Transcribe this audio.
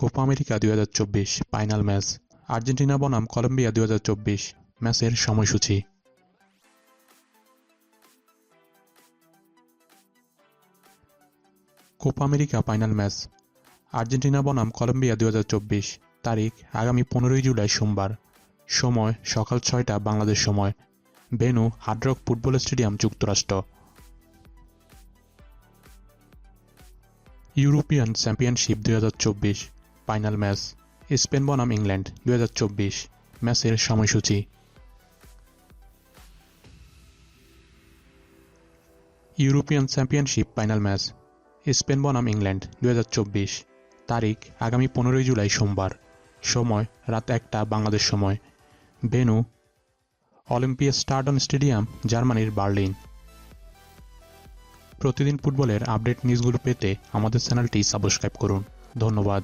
Copa America দুই হাজার চব্বিশ ফাইনাল ম্যাচ। আর্জেন্টিনা বনাম কলম্বিয়া দুই হাজার চব্বিশ ম্যাচের সময়সূচি। Copa America final match. Argentina বনাম কলম্বিয়া দুই হাজার চব্বিশ তারিখ আগামী পনেরোই জুলাই সোমবার। সময় সকাল ছয়টা বাংলাদেশ সময়। Venue hard rock football stadium যুক্তরাষ্ট্র। ইউরোপিয়ান চ্যাম্পিয়নশিপ দুই হাজার চব্বিশ ফাইনাল ম্যাচ, স্পেন বনাম ইংল্যান্ড, দুই হাজার চব্বিশ, ম্যাচের সময়সূচি। European championship final match, Spain বনাম ইংল্যান্ড, দুই হাজার চব্বিশ, তারিখ আগামী পনেরোই জুলাই সোমবার, সময় রাত একটা বাংলাদেশ সময়। ভেনু, অলিম্পিয়া স্টার্ডন স্টেডিয়াম, জার্মানির বার্লিন। প্রতিদিন ফুটবলের আপডেট নিউজগুলো পেতে আমাদের চ্যানেলটি সাবস্ক্রাইব করুন। ধন্যবাদ।